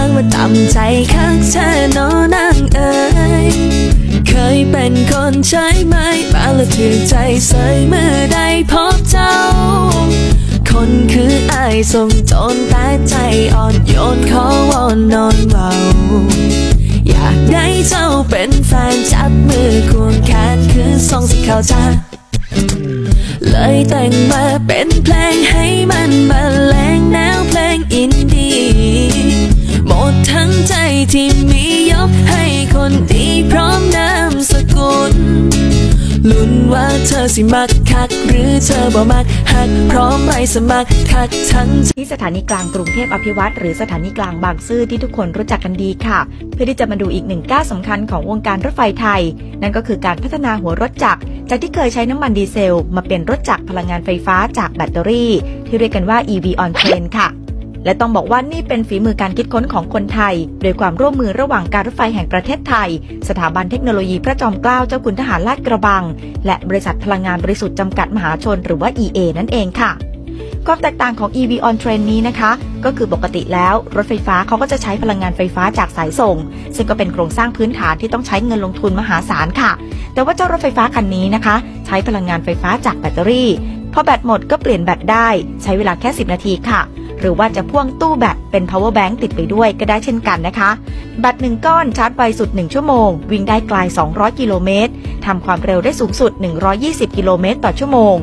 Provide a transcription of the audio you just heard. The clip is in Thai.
างมาตำใจข้างเธอโนนางเอ๋ยเคยเป็นคนใช้ไม้มาละถือใจใส่เมื่อได้พบเจ้า คนคืออายทรงโจรแต่ใจอ่อนโยนขอวอนนอนเบาอยากได้เจ้าเป็นแฟนจับมือควงแขนคือทรงสิเข้าใจเลยแต่งมาเป็นเพลงให้มันบรรเลงแนวเพลงอินดี้หมดทั้งใจที่ ลุ้นว่าเธอสิมักคัก หรือเธอบ่มักหักพร้อมไม่สมัครคักทั้งที่สถานีกลางกรุงเทพอภิวัตรหรือสถานีกลางบางซื่อที่ทุกคนรู้จักกันดีค่ะ เพื่อที่จะมาดูอีกหนึ่งก้าวสำคัญของวงการรถไฟไทย นั่นก็คือการพัฒนาหัวรถจักรจากที่เคยใช้น้ำมันดีเซล มาเป็นรถจักรพลังงานไฟฟ้าจากแบตเตอรี่ ที่เรียกกันว่า EV on train ค่ะ และต้องบอกว่านี่เป็นฝีมือการคิดค้นของคนไทย โดยความร่วมมือระหว่างการรถไฟแห่งประเทศไทย สถาบันเทคโนโลยีพระจอมเกล้าเจ้าคุณทหารลาดกระบัง และบริษัทพลังงานบริสุทธิ์จำกัดมหาชนหรือว่า EA นั่นเองค่ะความแตกต่างของ EV on train นี้นะคะ ก็คือปกติแล้ว รถไฟฟ้าเขาก็จะใช้พลังงานไฟฟ้าจากสายส่ง ซึ่งก็เป็นโครงสร้างพื้นฐานที่ต้องใช้เงินลงทุนมหาศาลค่ะ แต่ว่าเจ้ารถไฟฟ้าคันนี้นะคะ ใช้พลังงานไฟฟ้าจากแบตเตอรี่ พอแบตหมดก็เปลี่ยนแบตได้ ใช้เวลาแค่ 10 นาทีค่ะ หรือว่าจะพ่วงตู้แบตเป็น power bank ติดไปด้วยก็ได้เช่นกันนะคะ แบตหนึ่งก้อนชาร์จไวสุด 1 ชั่วโมง วิ่งได้ไกล 200 กิโลเมตรทำความเร็วได้สูงสุด 120 กิโลเมตรต่อชั่วโมง